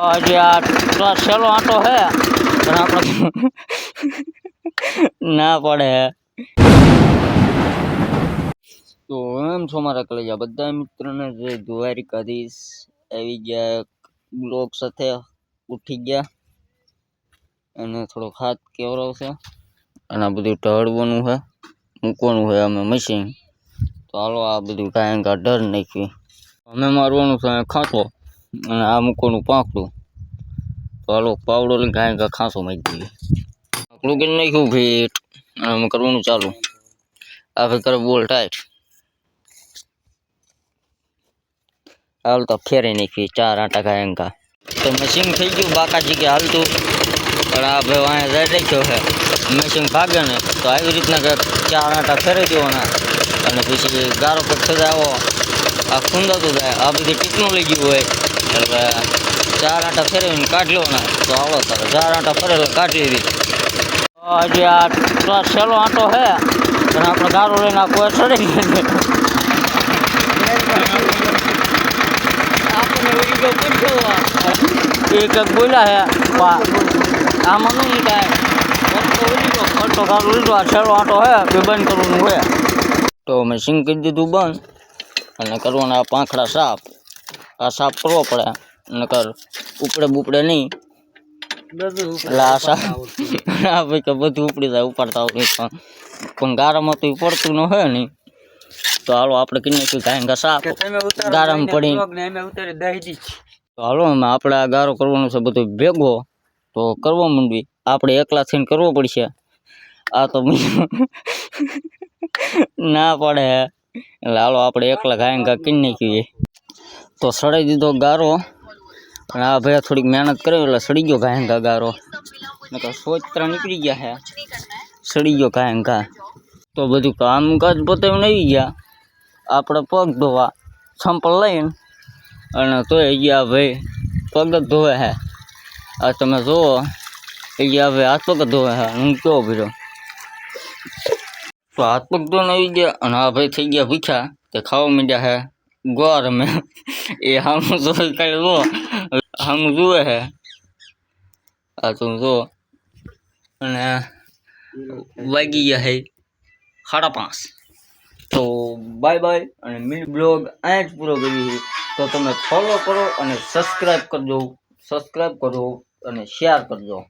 હજી આ સહેલો આંટો હે, પણ આપણે ના પડે તો એમ છો મારા કલેજા બધા મિત્રોને જે દ્વારિકાધીશ આવી ગયા બ્લોક સાથે ઉઠી ગયા. અને થોડોક હાથ કેવરાવશે અને આ બધું ઢળવાનું છે મૂકવાનું છે અમે મશીન તો હાલો આ બધું કાંઈ ઢર નાખ્યું અમે મારવાનું છે ખાતો અને આ મૂકવાનું પાંખડું તો હાલો, પાવડો લઈને કાંઈ કાંઈ ખાંસો મારી દઈએ પાંખડું કરી નાખ્યું, ભેટ. અને અમે કરવાનું ચાલુ. આ ભાઈ કરે બોલ ટાઈટ. હાલ તો ફેરી નાખી, ચાર આટા કાંઈ કા. તો મશીન થઈ ગયું, બાકાજી કે હાલતું. પણ આ ભાઈ અહીંયા જાય રાખ્યો છે. મશીન ભાગે ને, તો આવી રીતના કંઈક ચાર આટા ફેરવી દેવાના. અને પછી ગારો પર થતા આવો. આ ખૂંદાતું જાય આ બધી ટેકનોલોજી હોય. એટલે ચાર આંટા ફેરવીને કાઢી ને તો આવો તારે ચાર આટા ફરેલા કાઢી લીધી હજી આ સહેલો આંટો છે અને આપણે ગારો લઈને આ કોઈ ચડી ગયા ગયો પૂછ્યો બોલ્યા હે આમાં નહીં કાંઈ. ખર્ચો ગારો લીધો, આ સહેલો આંટો હે બંધ કરવાનું હોય તો મશીન કરી દીધું બંધ, અને કરવાના પાંખડા સાફ. આ સાફ કરવો પડે. નકર ઉપડે બુપડે નહીં. એટલે આ સાફ કે બધું ઉપડી જાય ઉપાડતા આવતું પણ ગારામાં તો પડતું ન હોય નહીં તો હાલો આપણે કરી નાખ્યું કાંઈ ઘા સાફ ગારામાં પડી તો હાલો અમે આપણે આ ગારો કરવાનો છે બધું ભેગો. તો કરવો માંડવી. આપણે એકલા થઈને કરવો પડશે. આ તો ના પડે. એટલે હાલો આપણે એકલા ગાય ઘા કરી નાખીએ. તો સડાઈ દીધો ગારો. અને આ ભાઈ થોડીક મહેનત કરી, એટલે સડી ગયો ગાય ઘા ગારો. નકર સોચરા નીકળી ગયા હે. સડી ગયો ગાય ઘા તો બધું કામકાજ પતાવીને આવી ગયા. આપણે પગ ધોવા સંપલ લઈને, અને તોય ગયા ભાઈ પગ જ ધોવે હે. આ તમે જુઓ એ ગયા ભાઈ હાથ પગ જ ધોવે હે. હું કયો ભીડો તો હાથ પગ ધોઈને આવી ગયા, અને આ ભાઈ થઈ ગયા ભૂખ્યા, તે ખાવા માંડ્યા હે. ગોર में ये हम जो कर જો हम जो है। आ तुम जो અને વાગી ગયા હે સાડા પાંચ તો બાય બાય અને મિલ બ્લોગ અહીંયા જ પૂરો કરીએ તો તમે ફોલો કરો અને સબસ્ક્રાઈબ કરજો સબસ્ક્રાઈબ કરો અને શેર કરજો